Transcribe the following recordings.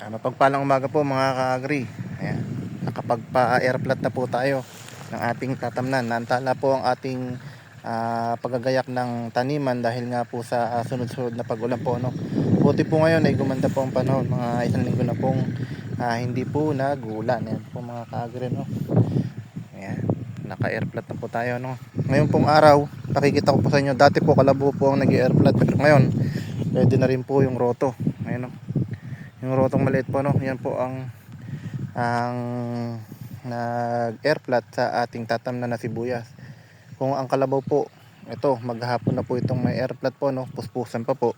Ah, mapagpalang umaga po mga ka-agri. Ayan. Nakapagpa-airplat na po tayo ng ating tatamnan. Naantala po ang ating ah, paggagayak ng taniman dahil nga po sa ah, sunod-sunod na pag-ulan po. No? Buti po ngayon ay gumanda po ang panahon. Mga isang linggo na pong ah, hindi po nagulan. Ayan po mga ka-agri. No? Ayan. Naka-airplat na po tayo. No? Ngayon pong araw, pakikita ko po sa inyo. Dati po kalabo po ang nag-airplat. Pero ngayon, pwede na rin po yung roto. Ayan no? Yung rotong maliit po no? Yan po ang ang nag airflat sa ating tatamnan na sibuyas kung ang kalabaw po ito maghapon na po itong may airflat po no? Puspusan pa po.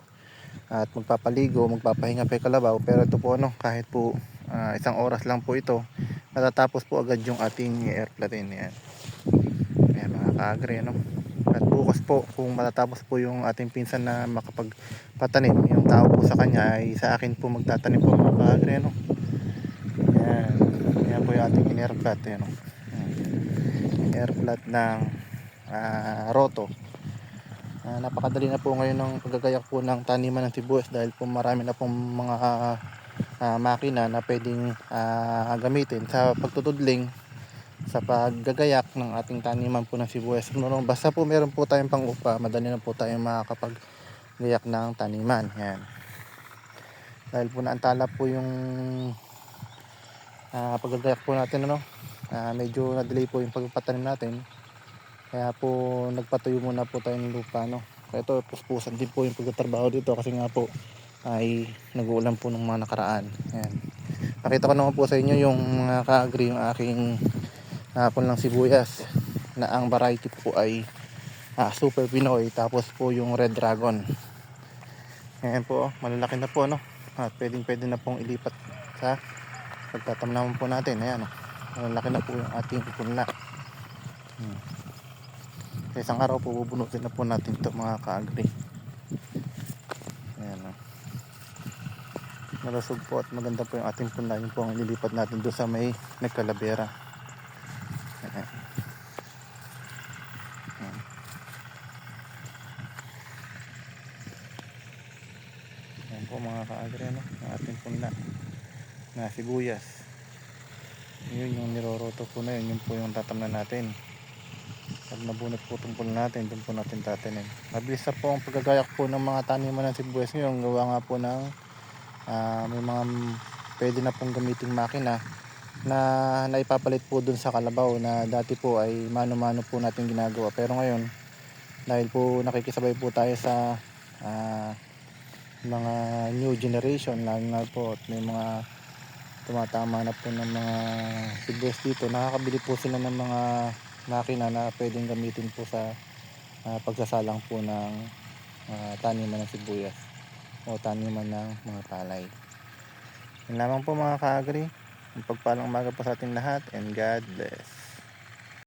At magpapaligo magpapahinga pa yung kalabaw. Pero ito po no? Kahit po ah, isang oras lang po ito natatapos po agad yung ating airflatin yan yan mga kaagre no at bukas po kung matatapos po yung ating pinsan na makapagpatanim yung tao po sa kanya ay sa akin po magtatanim po mga kaagre no? Yan yan po yung ating in-airflat yan no? In-airflat ng ah, roto. Ah, napakadali na po ngayon ng paggagayak po ng taniman ng sibuyas dahil po marami na pong mga ah, makina na pwedeng ah, gamitin. Sa pagtutudling sa paggagayak ng ating taniman po ng sibuyas. No, basta po meron po tayong pang-upa, madali na po tayong makakapaggayak ng taniman. Yan. Dahil po naantala po yung ah, paggagayak po natin ano, ah, medyo na-delay po yung pagpatanim natin. Kaya po nagpatuyo muna po tayo ng lupa no. Kaya ito puspusan din po yung pagtatrabaho dito kasi nga po ay nag-uulan po ng mga nakaraan. Yan. Nakita ko naman po sa inyo yung mga ka-agree yung aking hapon lang sibuyas na ang variety po ay ah, Super Pinoy tapos po yung Red Dragon. Ayan po, malalaki na po no. At pwedeng pwede na pong ilipat sa pagtatamnaman po natin. Ayan oh. Malalaki na po yung ating punla. Hmm. Sa isang araw po bubunutin na po natin ito mga ka-agri. Ayan oh. Malusog po at maganda po yung ating punla. Yun po ang ililipat natin doon sa may nagkalabera. Ayan. Po mga kaagre no? ang ating punla na sibuyas. Yun yung niroroto po na yun. Yun po yung tatamnan natin. Pag nabunot po itong punla natin, doon po natin tatanim. Mabilis na po ang paggagayak po ng mga taniman ng sibuyas ngayon. Gawa nga po ng ah, may mga pwede na pong gamiting makina na naipapalit po dun sa kalabaw na dati po ay mano-mano po natin ginagawa. Pero ngayon dahil po nakikisabay po tayo sa ah, mga new generation lalo na po at may mga tumatama na po ng mga sibuyas dito nakakabili po sila ng mga makina na pwedeng gamitin po sa ah, pagsasalang po ng ah, taniman ng sibuyas o taniman ng mga palay. Yun lamang po mga ka-agri ang pagpalang umaga po sa ating lahat and God bless